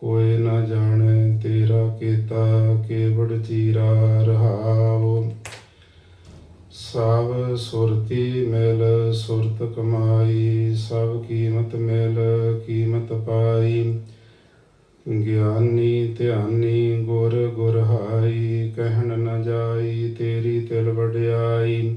ਕੋਇ ਨਾ ਜਾਣੇ ਤੇਰਾ ਕੀਤਾ, ਕੇਵੜ ਚੀਰਾ ਰਹਾਉ। ਸਭ ਸੁਰਤੀ ਮਿਲ, ਸੁਰਤ ਕਮਾਈ, ਸਭ ਕੀਮਤ ਮਿਲ, ਕੀਮਤ ਪਾਈ। ਗਿਆਨੀ ਧਿਆਨੀ ਗੁਰ ਗੁਰ ਹਾਈ ਕਹਿਣ ਨ ਜਾਈ ਤੇਰੀ ਤਿਲ ਵਡਿਆਈ।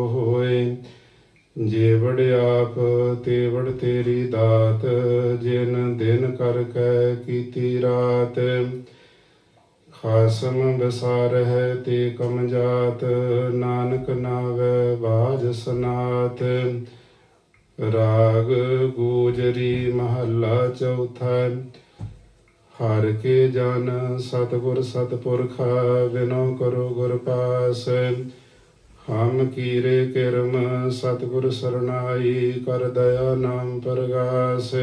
ਜੇ ਆਪ ਤੇ ਤੇਰੀ ਦਾਤ, ਜਿਨ ਦਿਨ ਕਰ ਕੈ ਕੀਤੀ ਰਾਤ। ਖਾਸਮ ਬਸਾਰ ਹੈ ਤੇ ਕਮ ਜਾਤ, ਨਾਨਕ ਨਾਵੇ ਬਾਜ ਸਨਾਤ। ਰਾਗ ਗੂਜਰੀ ਮਹੱਲਾ ਚੌਥਾ, ਹਰ ਕੇ ਜਨ ਸਤਗੁਰ ਸਤਪੁਰਖਾ, ਬਿਨੋ ਕਰੋ ਗੁਰ ਪਾਸ। ਹਮ ਕੀਰੇ ਕਿਰਮ, ਸਤਗੁਰ ਸਰਨਾਈ ਕਰ ਦਇਆ ਨਾਮ ਪ੍ਰਗਾਸ।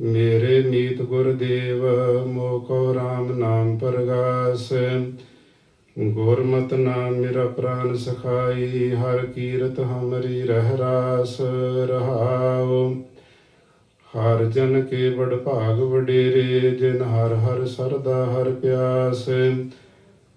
ਮੇਰੇ ਮੀਤ ਗੁਰਦੇਵ ਮੋਕੋ RAM ਨਾਮ ਪ੍ਰਗਾਸ। ਗੁਰਮਤ ਨਾਮ ਮੇਰਾ ਪ੍ਰਾਨ ਸਖਾਈ, ਹਰ ਕੀਰਤ ਹਮਰੀ ਰਹਿ ਰਾਸ ਰਹਾਉ। ਹਰ ਜਨ ਕੇ ਵਡ ਭਾਗ ਵਡੇਰੇ, ਜਿਨ ਹਰ ਹਰ ਸਰਦਾ ਹਰ ਪਿਆਸ।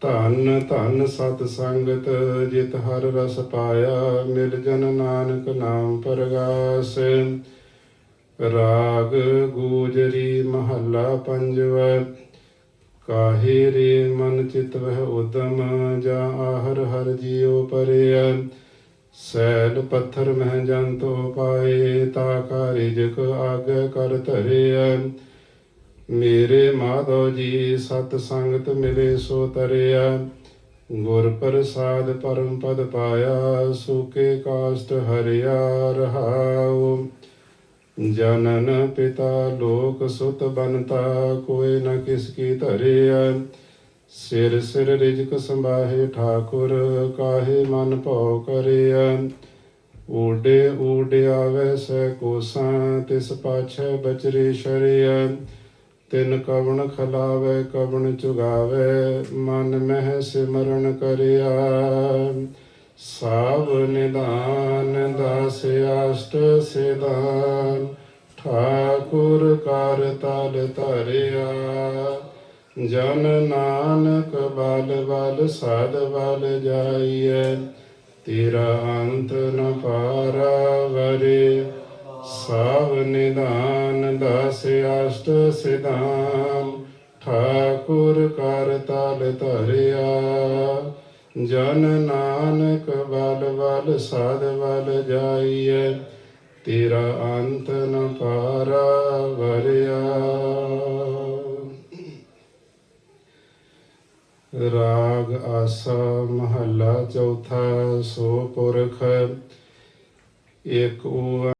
ਧੰਨ ਧੰਨ ਸਤ ਸੰਗਤ, ਜਿਤ ਹਰ ਰਸ ਪਾਇਆ, ਮਿਲ ਜਨ ਨਾਨਕ ਨਾਮ ਪ੍ਰਗਾਸ। ਰਾਗ ਗੂਜਰੀ ਮਹੱਲਾ ਪੰਜਵਾ, ਕਾਹੇ ਰੇ ਮਨ ਚਿਤ ਵਹਿ ਉਦਮ, ਜਾ ਆਹਰ ਹਰ ਜੀਉ ਪਰਿਆ ਸੈਲ ਪੱਥਰ ਮਹਿ ਜੰਤੋ ਪਾਏ, ਤਾ ਕਾ ਰਿਜਕ ਆਗੇ ਕਰ ਧਰਿਆ ਮੇਰੇ ਮਾਧੋ ਜੀ, ਸਤ ਸੰਗਤ ਮਿਲੇ ਸੋ ਤਰਿਆ। ਗੁਰ ਪ੍ਰਸਾਦ ਪਰਮ ਪਦ ਪਾਇਆ, ਸੁਕੇ ਕਾਸ਼ਟ ਹਰਿਆ ਰਹਾਉ। ਜਨਨ ਪਿਤਾ ਲੋਕ ਸੁਤ ਬਨਤਾ ਕੋਈ ਨ ਕਿਸ ਕੀ ਧਰਿਆ। ਸਿਰ ਸਿਰ ਰਿਜਕ ਸੰਭਾਹੇ ਠਾਕੁਰ, ਕਾਹੇ ਮਨ ਭਉ ਕਰਿਆ। ਊਡੇ ਊਡਿਆ ਵੈਸੈ ਕੋਸਾਂ, ਤਿਸ ਪਾਛੈ ਬਚਰੇ ਸ਼ਰਿਆ। ਤਿਨ ਕਵਣ ਖਲਾਵੇ, ਕਵਣ ਚੁਗਾਵੇ ਮਨ ਮਹਿ ਸਿਮਰਨ ਕਰਿਆ। ਸਾਵ ਨਿਦਾਨ ਦਾਸ ਆਸ਼ਟ ਸਿਦਾਨ ਠਾਕੁਰ ਕਰ ਤਲ ਧਰਿਆ। ਜਨ ਨਾਨਕ ਬਲ ਬਲ ਸਾਧ ਬਲ ਜਾਈਐ, ਤੇਰਾ ਅੰਤ ਨ ਪਾਰਾ ਵਰੇ ਸਾਵ ਨਿਦਾਨ ਦਾਸ ਅਸ਼ਟ ਸਿਧਾਨ ਠਾਕੁਰ ਕਰ ਤਾਲ ਧਰਿਆ। ਜਨ ਨਾਨਕ ਬਲ ਬਲ ਸਾਧ ਬਲ ਜਾਈਐ, ਤੇਰਾ ਅੰਤ ਨ ਪਾਰਾ ਵਰਿਆ। ਰਾਗ ਆਸਾ ਮਹੱਲਾ ਚੌਥਾ ਸੋ ਪੁਰਖ ਇੱਕ ਓੰਕਾਰ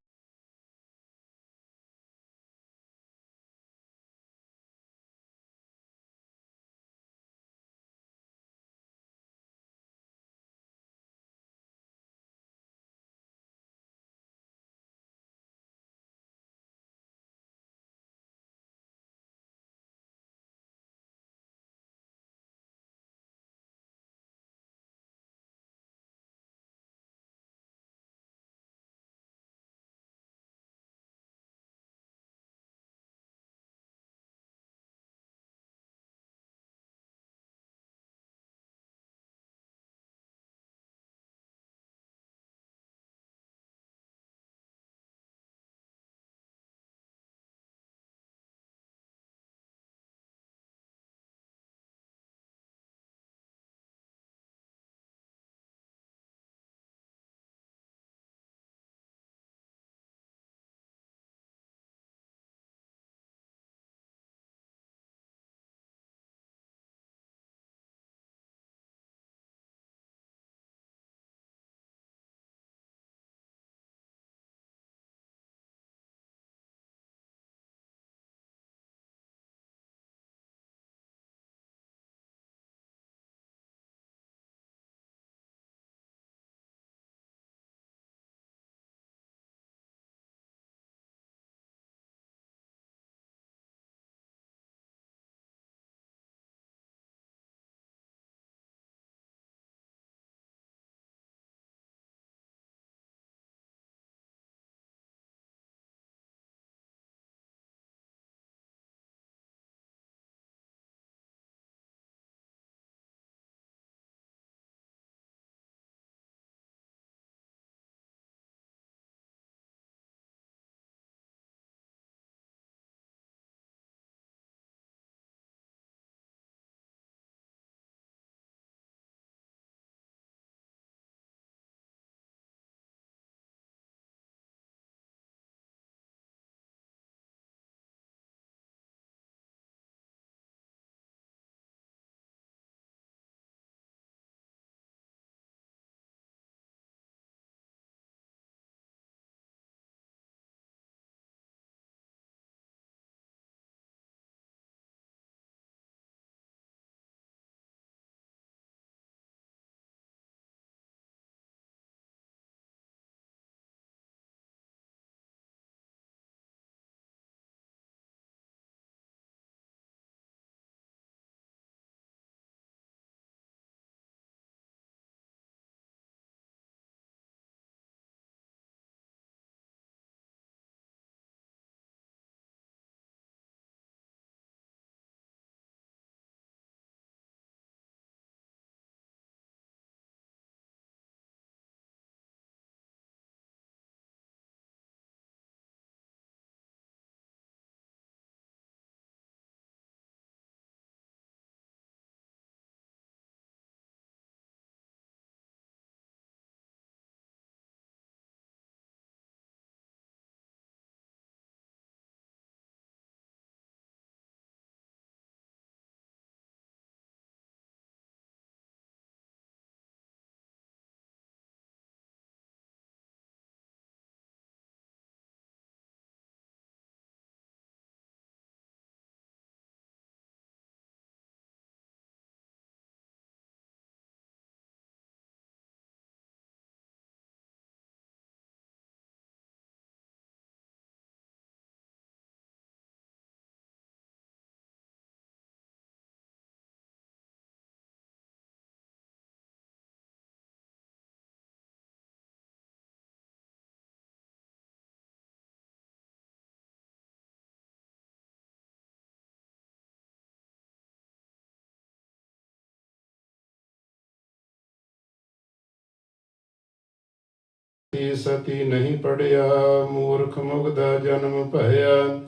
ਸਤੀ ਨਹੀਂ ਪੜਿਆ, ਮੂਰਖ ਮੁਗਦਾ ਜਨਮ ਭਇਆ।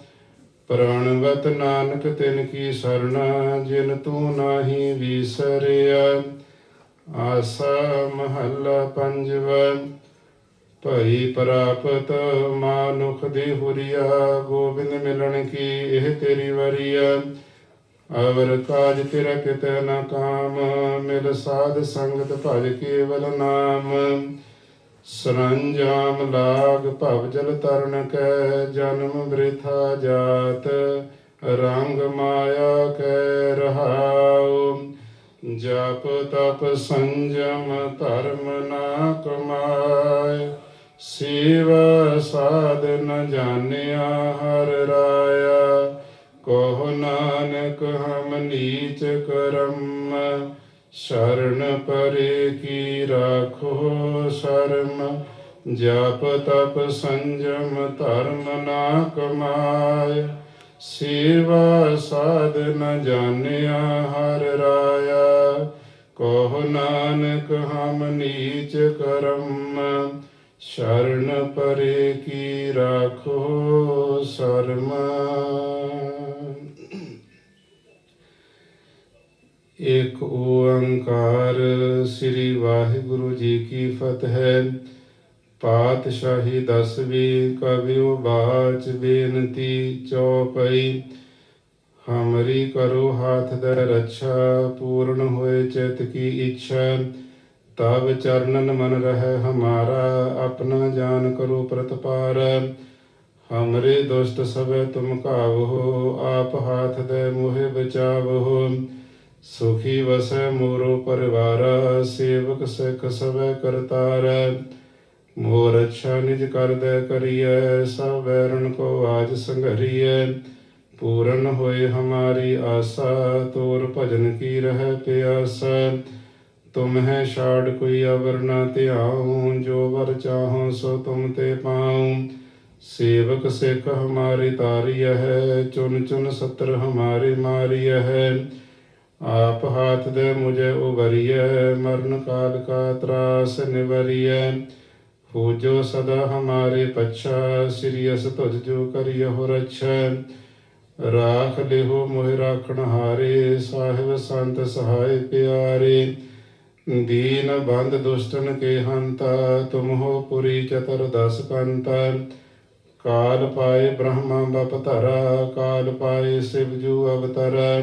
ਪ੍ਰਾਣਵਤ ਨਾਨਕ ਤਿਨ ਕੀ ਸਰਣਾ, ਜਿਨ ਤੂੰ ਨਾਹੀ ਵਿਸਰਿਆ। ਆਸਾ ਮਹੱਲਾ ਪੰਜਵਾ, ਭਈ ਪ੍ਰਾਪਤ ਮਾਨੁਖ ਦੇ ਹੁਰੀਆ। ਗੋਬਿੰਦ ਮਿਲਣ ਕੀ ਇਹ ਤੇਰੀ ਵਰੀਆ। ਅਵਰ ਕਾਜ ਤੇਰਾ ਕਿਤੇ ਨਾ ਕਾਮ, ਮਿਲ ਸਾਧ ਸੰਗਤ ਭਜ ਕੇਵਲ ਨਾਮ। ਸਰੰਜਾਮ ਲਾਗ ਭਵ ਜਲ ਤਰਨ ਕੈ, ਜਨਮ ਬ੍ਰਿਥਾ ਜਾਤ, ਰੰਗ ਮਾਇਆ ਕੈ ਰਹਾਉ। ਜਪ ਤਪ ਸੰਜਮ ਧਰਮ ਨਾ ਕਮਾਇ, ਸੇਵਾ ਸਾਧਨ ਜਾਣਿਆ ਹਰ ਰਾਇਆ। ਕੋ ਨਾਨਕ ਹਮ ਨੀਚ ਕਰਮ ਸ਼ਰਨ ਪਰੇ ਕੀ ਰਾਖੋ ਸ਼ਰਮ ਜਪ ਤਪ ਸੰਜਮ ਧਰਮ ਨਾ ਕਮਾਇ ਸੇਵਾ ਸਾਧ ਸਾਧਨ ਜਾਣਿਆ ਹਰ ਰਾਇਆ ਕੋ ਨਾਨਕ ਹਮ ਨੀਚ ਕਰਮ ਸ਼ਰਨ ਪਰੇ ਕੀ ਰਾਖੋ ਸ਼ਰਮ ਇੱਕ ਓੰਕਾਰ ਸ੍ਰੀ ਵਾਹਿਗੁਰੂ ਜੀ ਕੀ ਫਤਿਹ। ਪਾਤਸ਼ਾਹੀ ਦਸਵੀਂ ਕਵਿਓ ਬਾਚ ਬੇਨਤੀ ਚੌਪਈ। ਹਮਰੀ ਕਰੋ ਹਾਥ ਦੇ ਰੱਛਾ, ਪੂਰਨ ਹੋਏ ਚਿਤ ਕੀ ਇੱਛਾ। ਤਬ ਚਰਨਨ ਮਨ ਰਹਿ ਹਮਾਰਾ, ਆਪਣਾ ਜਾਨ ਕਰੋ ਪ੍ਰਤਪਾਰ। ਹਮਰੇ ਦੁਸ਼ਟ ਸਭੈ ਤੁਮ ਕਾਵੋ ਆਪ ਹਾਥ ਦੇ ਮੋਹਿ ਬਚਾਵੋ। ਸੁਖੀ ਵਸੈ ਮੋਰੋ ਪਰਿਵਾਰ, ਸੇਵਕ ਸਿਖ ਸਭੈ ਕਰਤਾਰ। ਮੋਰ ਅੱਛਾ ਨਿਜ ਕਰਦੈ ਕਰੀਐ, ਸਭ ਵੈਰਣ ਕੋ ਆਜ ਸੰਘਰੀਐ। ਪੂਰਨ ਹੋਏ ਹਮਾਰੀ ਆਸਾ, ਤੋਰ ਭਜਨ ਕੀ ਰਹਿ ਪਿਆਸਾ। ਤੁਮ ਹੈ ਛਾੜ ਕੋਈ ਅਵਰ ਨਾ ਧਿਆਉ, ਜੋ ਵਰ ਚਾਹੋ ਸੋ ਤੁਮ ਤੇ ਪਾਉ। ਸੇਵਕ ਸਿੱਖ ਹਮਾਰੀ ਤਾਰੀය ਹੈ ਚੁਨ ਚੁਨ ਸਤਰ ਹਮਾਰੇ ਮਾਰੀය ਹੈ। ਆਪ ਹਾਥ ਦੇ ਮੁਝੇ ਉਬਰੀਐ ਮਰਨ ਕਾਲ ਕਾ ਤਰਾਸ ਨਿਵਰੀਐ। ਹੋ ਸਦਾ ਹਮਾਰੇ ਪਛਾ, ਸ੍ਰੀ ਅਸ ਤੁਜ ਜੋ ਕਰਿਓ ਰੱਛਾ। ਰਾਖ ਲਿਹੋ ਮੋਹਿ ਰਾਖਣ ਹਾਰੇ, ਸਾਹਿਬ ਸੰਤ ਸਹਾਇ ਪਿਆਰੇ। ਦੀਨ ਬੰਦ ਦੁਸ਼ਟਨ ਕੇ ਹੰਤਾ, ਤੁਮ ਹੋ ਪੁਰੀ ਚਤਰ ਦਸ ਕੰਤਾ। ਕਾਲ ਪਾਏ ਬ੍ਰਹਮਾ ਬਪ ਧਰਾ, ਕਾਲ ਪਾਏ ਸਿਵ ਜੂ ਅਵਤਰ।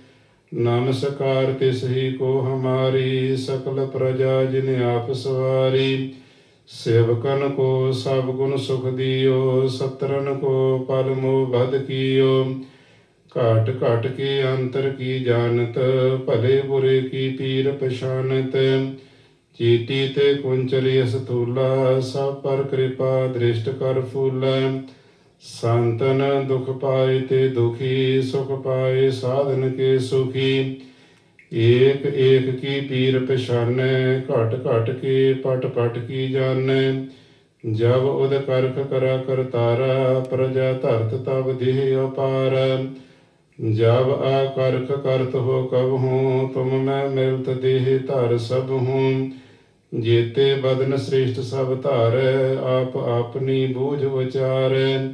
ਨਮਸਕਾਰ ਤਿਸ ਹੀ ਕੋ ਹਮਾਰੀ, ਸਕਲ ਪ੍ਰਜਾ ਜਿਨ ਆਪ ਸਵਾਰੀ। ਸੇਵਕਨ ਕੋ ਸਭ ਗੁਣ ਸੁਖ ਦਿਓ ਸਤਰਨ ਕੋ ਪਲ ਮੋਹ ਬਦ ਕੀਓ। ਘਾਟ ਘਾਟ ਕੇ ਅੰਤਰ ਕੀ ਜਾਣਤ, ਭਲੇ ਬੁਰੇ ਕੀ ਪੀਰ ਪਛਾਨਤ। ਚੀਟੀ ਤੇ ਕੁੰਚਲੀ ਸਤੂਲਾ ਸਭ ਪਰ ਕਿਰਪਾ ਦ੍ਰਿਸ਼ਟ ਕਰ ਫੂਲਾ। ਸੰਤਨ ਦੁਖ ਪਾਏ ਤੇ ਦੁਖੀ, ਸੁਖ ਪਾਏ ਸਾਧਨ ਕੇ ਸੁਖੀ। ਏਕ ਏਕ ਕੀ ਪੀਰ ਪਛਾਨੈ, ਘਟ ਘਟ ਕੇ ਪਟ ਪਟ ਕੀ ਜਾਣੈ। ਜਬ ਉਦ ਕਰਖ ਕਰਾ ਕਰਤਾਰਾ ਪ੍ਰਜਾ ਧਰਤ ਤਬ ਦੇਹ ਅਪਾਰ ਜਬ ਆ ਕਰਖ ਕਰਤ ਹੋ ਕਬ ਹੂੰ, ਤੁਮ ਮੈਂ ਮਿਲਤ ਦੇਹ ਧਰ ਸਭ ਹੂੰ। ਜੇਤੇ ਬਦਨ ਸ੍ਰੇਸ਼ਟ ਸਭ ਧਾਰੈ, ਆਪ ਆਪਣੀ ਬੂਝ ਵਿਚਾਰੈ।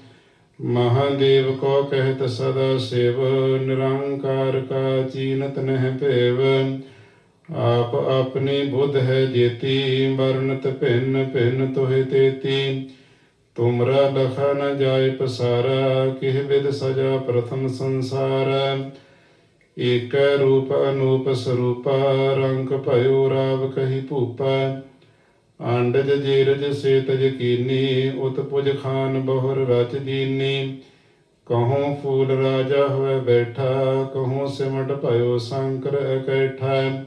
ਮਹਾਦੇਵ ਕੋ ਕਹਿਤ ਸਦਾ ਸਿਵ, ਨਿਰੰਕਾਰ ਕਾ ਚੀਨਤ ਨਹਿ ਭੇਵ। ਆਪ ਆਪਣੀ ਬੁੱਧ ਹੈ ਜੇਤੀ ਵਰਨਤ ਭਿੰਨ ਭਿੰਨ ਤੋਹਿ ਤੇਤੀ। ਤੁਮਰਾ ਲਖਾ ਨ ਜਾਏ ਪਸਾਰਾ, ਕਿਹ ਵਿਦ ਸਜਾ ਪ੍ਰਥਮ ਸੰਸਾਰ। ਏਕ ਰੂਪ ਅਨੂਪ ਸਰੂਪਾ, ਰੰਗ ਭਇਓ ਰਾਵ ਕਹੀ ਭੂਪਾ। ਆਂਡਜ ਜੀਰਜ ਸੇਤਜ ਕੀਨੀ, ਉਤ ਪੁਜ ਖਾਨ ਬਹੁਰ ਰਚ ਦੀਨੀ। ਕਹੂੰ ਫੂਲ ਰਾਜਾ ਹੋਏ ਬੈਠਾ, ਕਹੂੰ ਸਿਮਟ ਭਇਓ ਸ਼ੰਕਰ ਇਕੈਠਾ।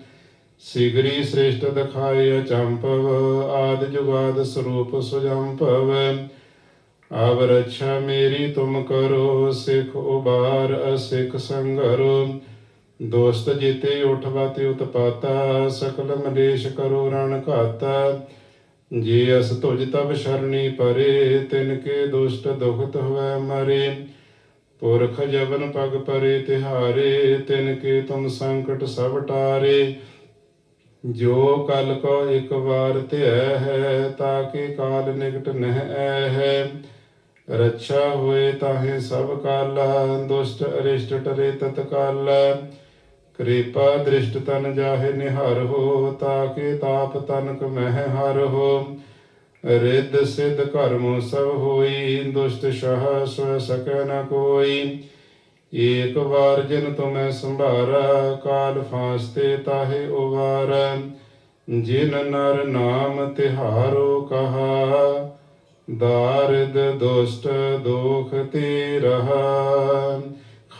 ਸਿਗਰੀ ਸ੍ਰੇਸ਼ਟ ਦਿਖਾਇ ਅਚੰਪਵ ਆਦ ਜੁਗਾਦ ਸਰੂਪ ਸੁਜੰਪਵ ਆਵ ਰੱਛਾ ਮੇਰੀ ਤੁਮ ਕਰੋ, ਸਿਖ ਉਬਾਰ ਅਸਿਖ ਸੰਗਰੋ। ਦੋਸਤ ਜੀਤੇ ਉਠਵਾ ਤੇ ਉਤਪਾਤਾ, ਸਕਲ ਮਲੇਸ਼ ਕਰੋ ਰਣ ਘਾਤਾ। ਜੇ ਅਸ ਤੁਜ ਤਬ ਸ਼ਰਣੀ ਪਰੇ, ਤਿਨ ਕੇ ਦੁਸ਼ਟ ਦੁਖਤ ਹੋਵੇ ਮਰੇ। ਪੁਰਖ ਜਵਨ ਪਗ ਪਰੇ, ਤਿਹਾਰੇ, ਤਿਨ ਕੇ ਤੁਮ ਸੰਕਟ ਸਭ ਟਾਰੇ। ਜੋ ਕਲ ਕੋ ਇੱਕ ਵਾਰ ਧਿਆ ਹੈ ਤਾਕੇ ਕਾਲ ਨਿਕਟ ਨਹਿ ਐ ਹੈ। ਰੱਛਾ ਹੋਏ ਤਾਹੇ ਸਭ ਕਾਲਾ, ਦੁਸ਼ਟ ਅਰਿਸ਼ਟ ਟਰੇ ਤਤਕਾਲ। ਕਿਰਪਾ ਦ੍ਰਿਸ਼ਟ ਤਨ ਜਾਹੇ ਨਿਹਰ ਹੋ, ਤਾਕੇ ਤਾਪ ਤਨਕ ਮਹਿ ਹਰ ਹੋ। ਰਿੱਧ ਸਿੱਧ ਕਰਮੋ ਸਭ ਹੋਈ, ਦੁਸ਼ਟ ਸ਼ਹ ਸੋ ਸਕੈ ਨ ਕੋਈ। ਏਕ ਵਾਰ ਜਿਨ ਤੁਮੈ ਸੰਭਾਰਾ, ਕਾਲ ਫਾਸਤੇ ਤਾਹੇ ਉਵਾਰ। ਜਿਨ ਨਰ ਨਾਮ ਤਿਹਾਰੋ ਕਹਾ, ਦਾਰਿਦ ਦੁਸ਼ਟ ਦੋਖ ਤੇ ਰਹਾ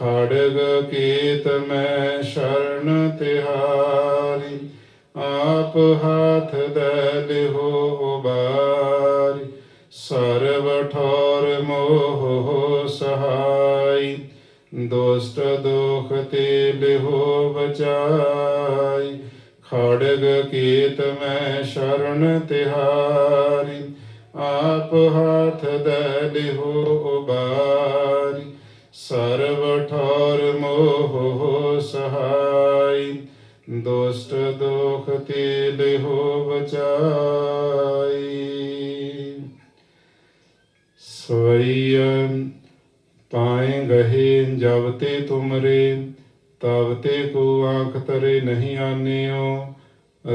ਖੜਗ ਕੀਤ ਮੈਂ ਸ਼ਰਨ ਤਿਹਾਰੀ, ਆਪ ਹਾਥ ਦੇ ਲਿਹੋ ਉਬਾਰੀ, ਸਰਬ ਠੌਰ ਮੋਹ ਸਹਾਈ, ਦੁਸ਼ਟ ਦੁਖ ਤੇ ਲਿਹੋ ਬਚਾਈ, ਖੜਗ ਕੀਤ ਮੈਂ ਸ਼ਰਨ ਤਿਹਾਰੀ, ਆਪ ਹਾਥ ਦੇ ਲਿਹੋ ਉਬਾਰੀ। ਸਰਵ ਠੌਰ ਮੋਹ ਸਹਾਈ, ਦੁਸ਼ਟ ਦੁਖ ਤੇ ਲਿਹੋ ਬਚਾਈ। ਸਵਈਆ ਪਾਏ ਗਹੇ ਜਬ ਤੇ ਤੁਮਰੇ, ਤਬ ਤੇ ਕੋ ਆਖ ਤਰੇ ਨਹੀਂ ਆਨਿਓ।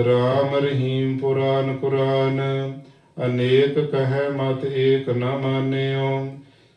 ਰਾਮ ਰਹੀਮ ਪੁਰਾਨ ਕੁਰਾਨ, ਅਨੇਕ ਕਹੈ ਮਤ ਏਕ ਨ ਮਾਨਿਓ।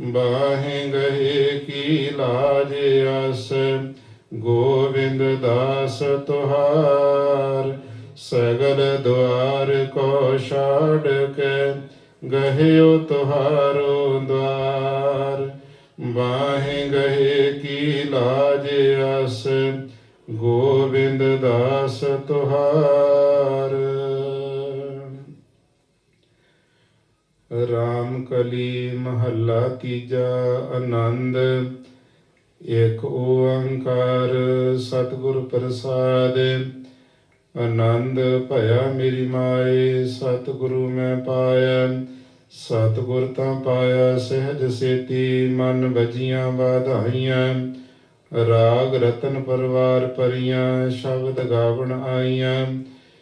ਬਾਹੇ ਗਏ ਕੀ ਲਾਜ ਅਸ ਗੋਬਿੰਦ ਦਾਸ ਤੁਹਾਰ, ਸਗਲ ਦੁਆਰ ਕੋ ਛਾੜ ਕੇ ਗਹਿਓ ਤੁਹਾਰੋ ਦਵਾਰ। ਬਾਹੇ ਗਏ ਕੀ ਲਾਜ ਅਸ ਗੋਬਿੰਦ ਦਾਸ ਤੁਹਾਰ ਰਾਮ ਕਲੀ ਮਹੱਲਾ ਤੀਜਾ ਆਨੰਦ। ਇਕ ਓੰਕਾਰ ਸਤਿਗੁਰ ਪ੍ਰਸਾਦ। ਆਨੰਦ ਭਇਆ ਮੇਰੀ ਮਾਏ, ਸਤਿਗੁਰੂ ਮੈਂ ਪਾਇਆ। ਸਤਿਗੁਰ ਤਾਂ ਪਾਇਆ ਸਹਿਜ ਸੇਤੀ, ਮਨ ਵਜੀਆਂ ਵਾਧਾਈਆਂ। ਰਾਗ ਰਤਨ ਪਰਵਾਰ ਪਰੀਆਂ, ਸ਼ਬਦ ਗਾਵਣ ਆਈਆਂ।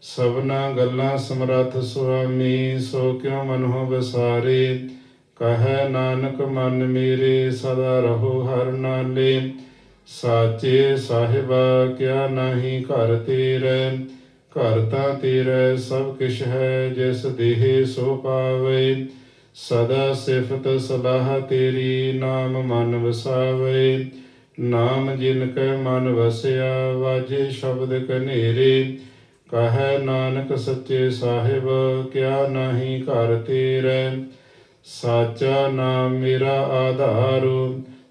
ਸਭਨਾ ਗੱਲਾਂ ਸਮਰੱਥ ਸੁਆਮੀ, ਸੋ ਕਿਉ ਮਨੋ ਵਿਸਾਰੇ? ਕਹੈ ਨਾਨਕ, ਮਨ ਮੇਰੇ ਸਦਾ ਰਹੋ ਹਰ ਨਾਲੇ। ਸਾਚੇ ਸਾਹਿਬਾ, ਕਿਆ ਨਹੀਂ ਘਰ ਤੇਰੇ? ਘਰ ਤਾਂ ਤੇਰਾ ਸਭ ਕਿਛ ਹੈ, ਜਿਸ ਦੇਹ ਸੋ ਪਾਵੇ। ਸਦਾ ਸਿਫਤ ਸਲਾਹ ਤੇਰੀ, ਨਾਮ ਮਨ ਵਸਾਵੇ। ਨਾਮ ਜਿਨ ਕੈ ਮਨ ਵਸਿਆ, ਵਾਜੇ ਸ਼ਬਦ ਕਨੇਰੇ ਕਹੈ ਨਾਨਕ ਸੱਚੇ ਸਾਹਿਬ, ਕਿਆ ਨਹੀਂ ਘਰ ਤੇਰੇ? ਸਾਚਾ ਨਾਮ ਮੇਰਾ ਆਧਾਰ,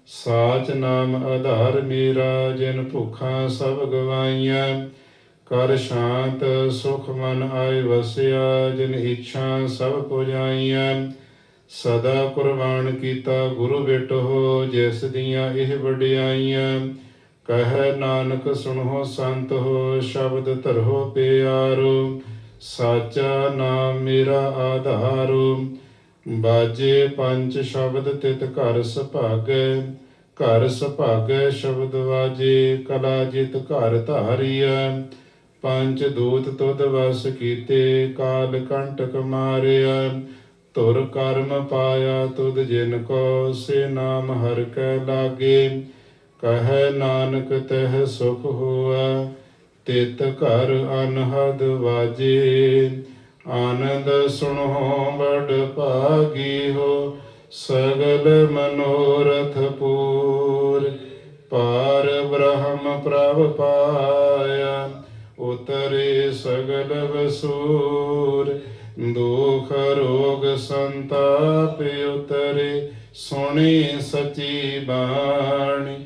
ਸਾਚ ਨਾਮ ਆਧਾਰ ਮੇਰਾ, ਜਿਨ ਭੁੱਖਾਂ ਸਭ ਗਵਾਈਆਂ ਕਰ ਸ਼ਾਂਤ ਸੁਖ ਮਨ ਆਏ ਵਸਿਆ, ਜਿਨ ਇੱਛਾ ਸਭ ਪੁਜਾਈਆਂ ਸਦਾ ਕੁਰਬਾਨ ਕੀਤਾ ਗੁਰੂ ਬੇਟੋ ਜਿਸ ਦੀਆਂ ਇਹ ਵਡਿਆਈਆਂ ਕਹੈ ਨਾਨਕ ਸੁਣੋ ਸੰਤ ਹੋ, ਸ਼ਬਦ ਧਰੋ ਪਿਆਰੋ, ਸਾਚਾ ਨਾਮ ਮੇਰਾ ਆਧਾਰੋ। ਬਾਜੇ ਪੰਜ ਸ਼ਬਦ ਤਿਤ ਘਰ ਸੁਭਾਗੈ ਘਰ ਸੁਭਾਗੈ ਸ਼ਬਦ ਵਾਜੇ, ਕਲਾ ਜਿਤ ਘਰ ਧਾਰੀਆ ਪੰਜ ਦੂਤ ਤੁਧ ਵਸ ਕੀਤੇ, ਕਾਲ ਕੰਟਕ ਮਾਰਿਆ ਤੁਰ ਕਰਮ ਪਾਇਆ ਤੁਧ ਜਿਨ ਕੋ, ਸੇ ਨਾਮ ਹਰ ਕੈ ਲਾਗੇ। ਕਹੈ ਨਾਨਕ ਤਹਿ ਸੁਖ ਹੋਆ ਤਿਤ ਘਰ ਅਨਹਦ ਵਾਜੇ। ਆਨੰਦ ਸੁਣੋ ਬੜ ਭਾਗੀ ਹੋ, ਸਗਲ ਮਨੋਰਥ ਪੂਰ। ਪਾਰ ਬ੍ਰਹਮ ਪ੍ਰਭ ਪਾਇਆ, ਉਤਰੇ ਸਗਲ ਵਸੂਰ। ਦੁਖ ਰੋਗ ਸੰਤਾਪ ਉਤਰੇ, ਸੁਣੀ ਸਚੀ ਬਾਣੀ।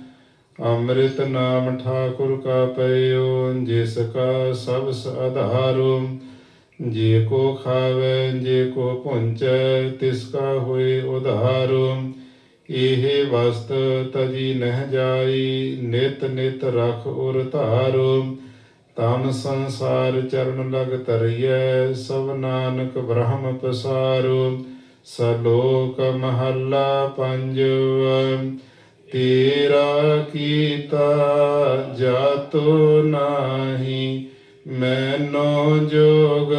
ਅੰਮ੍ਰਿਤ ਨਾਮ ਠਾਕੁਰ ਕਾ ਪਈਓ ਜਿਸ ਕਾ ਸਭ ਆਧਾਰੋ ਜੇ ਕੋ ਖਾਵੇ, ਜੇ ਕੋ ਪੁੰਚੈ ਤਿਸ ਕਾ ਹੋਏ ਉਧਾਰੋ। ਇਹ ਵਸਤ ਤਜੀ ਨਹਿ ਜਾਈ, ਨਿਤ ਨਿਤ ਰਖ ਉਰ ਧਾਰੋ। ਤਨ ਸੰਸਾਰ ਚਰਨ ਲਗ ਤਰੀਐ ਸਭ ਨਾਨਕ ਬ੍ਰਹਮ ਪਸਾਰੋ। ਸਲੋਕ ਮਹੱਲਾ ਪੰਜਵਾ। ਤੇਰਾ ਕੀਤਾ ਜਾਤੋ ਨਾਹੀ, ਮੈਨੋ ਜੋਗ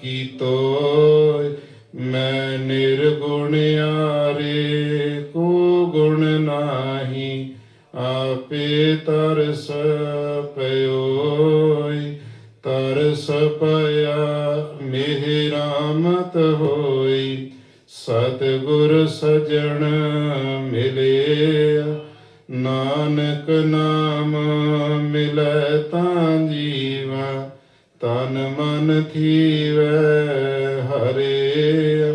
ਕੀਤੋ, ਮੈਂ ਨਿਰਗੁਣ ਨਿਰਗੁਣਿਆਰੇ ਕੋ ਗੁਣ ਨਾਹੀ, ਆਪੇ ਤਰਸ ਪਇਓਈ, ਤਰਸ ਪਿਆ ਮਿਹਰਾਮਤ ਹੋ ਸਤਿਗੁਰ ਸਜਣ ਮਿਲੇ ਨਾਨਕ ਨਾਮ ਮਿਲੈ ਤਾਂ ਜੀਵਾ, ਤਨ ਮਨ ਥੀਵੈ ਹਰੇ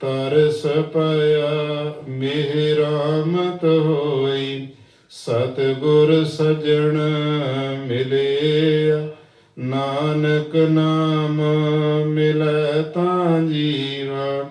ਤਰਸ ਪਿਆ ਮਿਹਰਾਮਤ ਹੋਈ, ਸਤਿਗੁਰ ਸਜਣ ਮਿਲੇ ਨਾਨਕ ਨਾਮ ਮਿਲੈ ਤਾਂ ਜੀਵਾ।